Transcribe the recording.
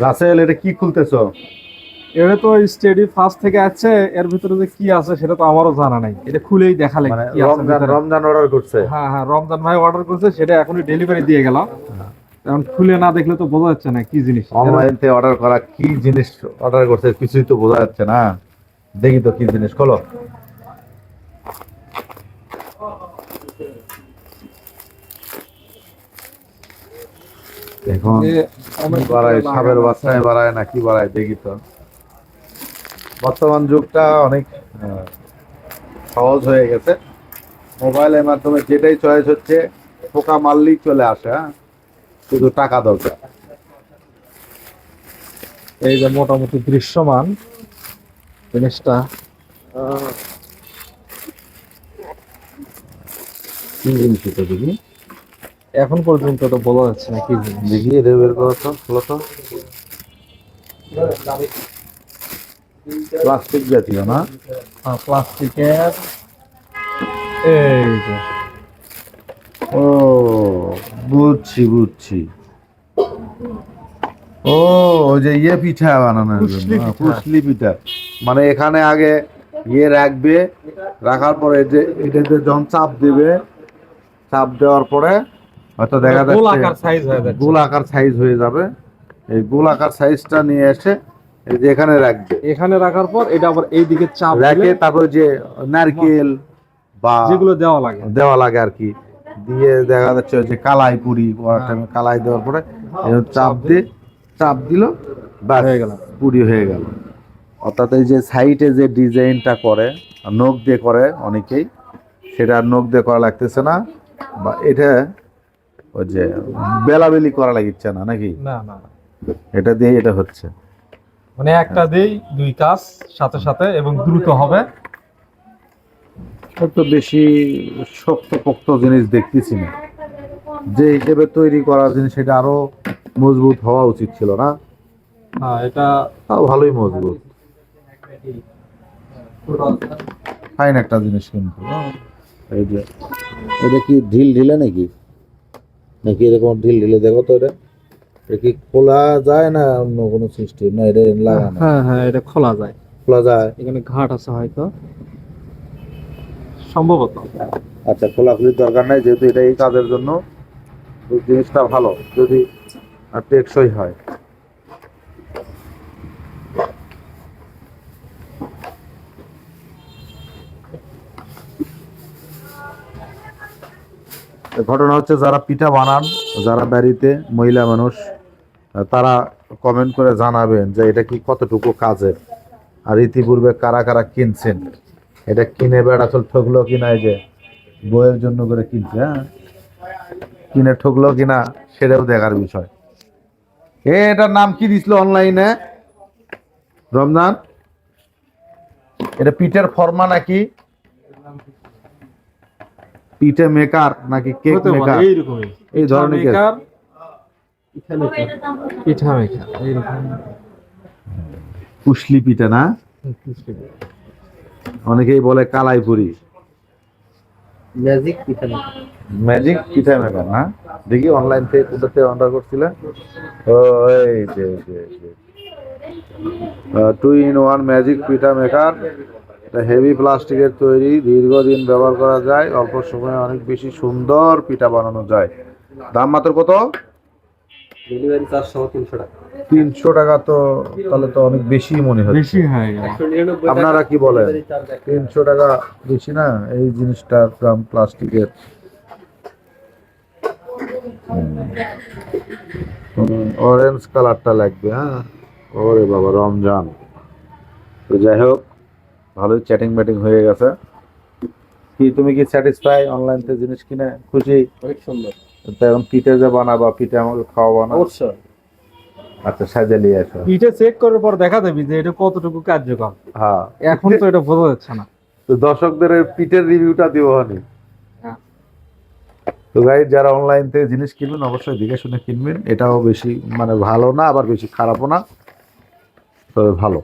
রাসেল এটা কি খুলতেছো? এটা তো স্টেডি ফার্স্ট থেকে আছে এর ভিতরে যে কি আছে সেটা তো আমারও জানা নাই। এটা খুলেই দেখালে মানে কি আছে রমজান ভিতরে। রমজান অর্ডার করছে? হ্যাঁ হ্যাঁ রমজান ভাই অর্ডার করছে সেটা এখনই ডেলিভারি দিয়ে গেলাম এখন খুলে না দেখলে তো বোঝা যাচ্ছে না কি জিনিস। অনলাইন থেকে অর্ডার করা কি জিনিস অর্ডার করছে কিছুই তো বোঝা যাচ্ছে না। দেখি তো কি জিনিস খোলো। এখন এ বাড়ায়? সাপের বাচ্চায় বাড়ায় না কি বাড়ায়? দেখি তো। বর্তমান যুগটা অনেক সহজ হয়ে গেছে। মোবাইলের মাধ্যমে যেটাই চয়েস হচ্ছে পোকা মারলেই চলে আসে হ্যাঁ? শুধু টাকা দরকার। এই যে মোটামুটি দৃশ্যমান জিনিসটা। কি জিনিস এটা দেখি? এখন পর্যন্ত তো বোঝা যাচ্ছে না কি দেখি এটা বের করো তো খোলো তো। প্লাস্টিক জাতীয় না? হ্যাঁ প্লাস্টিকের। এই যে। ও বুঝছি বুঝছি। ও ওই যে ইয়ে পিঠা বানানোর জন্য পিঠা। পুষলি পিঠা। মানে এখানে আগে ইয়ে রাখবে রাখার পরে যে এটাতে যখন চাপ দেবে চাপ দেওয়ার পরে হয়তো দেখা যাচ্ছে আকার সাইজ হয়ে যাচ্ছে। গোল আকার সাইজ হয়ে যাবে। এই গোল আকার সাইজটা নিয়ে এসে এই যে এখানে রাখবে। এখানে রাখার পর এটা আবার এই দিকে চাপ রেখে তারপর যে নারকেল বা যেগুলো দেওয়া লাগে। দেওয়া লাগে আর কি। দিয়ে দেখা যাচ্ছে যে কালাই পুরি করার কালাই দেওয়ার পরে চাপ দিয়ে চাপ দিল ব্যাস হয়ে গেল। পুরি হয়ে গেল। অর্থাৎ এই যে সাইডে যে ডিজাইনটা করে নখ দিয়ে করে অনেকেই সেটা নখ দিয়ে করা লাগতেছে না। বা এটা ওই যে বেলাবেলি করা লাগিচ্ছে না নাকি? না না। এটা দিয়ে এটা হচ্ছে। মানে একটা দেই দুই কাজ সাথে সাথে এবং দ্রুত হবে। একটু বেশি শক্ত পোক্ত জিনিস দেখতেছি না। যে হিসেবে তৈরি করার জিনিস সেটা আরও মজবুত হওয়া উচিত ছিল না? হ্যাঁ এটা তাও ভালোই মজবুত। ফাইন একটা জিনিস কিন্তু। এই যে এটা কি ঢিল ঢিলে নাকি? নাকি এরকম ঢিল ঢিলে দেখো তো এটা। এটা কি খোলা যায় না অন্য কোনো সিস্টেম না এটা লাগানো। হ্যাঁ হ্যাঁ এটা খোলা যায়। খোলা যায়? এখানে ঘাট আছে হয়তো। সম্ভবত। আচ্ছা খোলা খোলাখুলির দরকার নাই যেহেতু এটা এই কাজের জন্য। জিনিসটা ভালো যদি আর টেকসই হয়। ঘটনা হচ্ছে যারা পিঠা বানান, যারা বাড়িতে মহিলা মানুষ, তারা কমেন্ট করে জানাবেন যে এটা কি কতটুকু কাজের আর ইতিপূর্বে কারা কারা কিনছেন? এটা কিনে বেড়াচল ঠকলো কিনা এই যে বইয়ের জন্য করে কিনছে হ্যাঁ? কিনে ঠকলো কিনা সেটাও দেখার বিষয়। এ, এটার নাম কি দিছিল অনলাইনে রমজান? এটা পিঠের ফর্মা নাকি? পিঠে মেকার নাকি কেক মেকার? এইরকমই। এই ধরনের কেক। মেকার পিঠা মেকার পিঠা মেকার এইরকম। কুশলি পিঠে না? অনেকেই বলে কালাইপুরি। ম্যাজিক পিঠা মেকার। ম্যাজিক পিঠা মেকার না? দেখি অনলাইন থেকে কোথাতে অর্ডার করছিলে? ও এই যে টু ইন ওয়ান ম্যাজিক পিঠা মেকার। হেভি প্লাস্টিকের তৈরি দীর্ঘদিন ব্যবহার করা যায় অল্প সময়ে অনেক বেশি সুন্দর পিঠা বানানো যায়। দাম মাত্র কত? ডেলিভারি চার্জ সহ তিনশো টাকা। তিনশো টাকা তো তাহলে তো অনেক বেশি মনে হচ্ছে। বেশি হয়ে আপনারা কি বলেন? তিনশো টাকা বেশি না? এই জিনিসটার দাম প্লাস্টিকের। অরেঞ্জ কালারটা লাগবে হ্যাঁ? ওরে বাবা রমজান। তো যাই হোক ভালোই চ্যাটিং ব্যাটিং হয়ে গেছে। কি তুমি কি স্যাটিসফাই অনলাইন থেকে জিনিস কিনে খুশি? অনেক সুন্দর। তো এখন পিঠে যে বানাবা পিঠে আমাকে খাওয়াবা না? অবশ্যই। আচ্ছা সাজা নিয়ে আসো। পিঠে চেক করার পর দেখা যাবে যে এটা কতটুকু কার্যকর। হ্যাঁ। এখন তো এটা বোঝা যাচ্ছে না। তো দর্শকদের পিঠের রিভিউটা দিব হানি। হ্যাঁ। তো গাই যারা অনলাইন থেকে জিনিস কিনবেন অবশ্যই দেখে শুনে কিনবেন। এটাও বেশি মানে ভালো না আবার বেশি খারাপও না। তবে ভালো।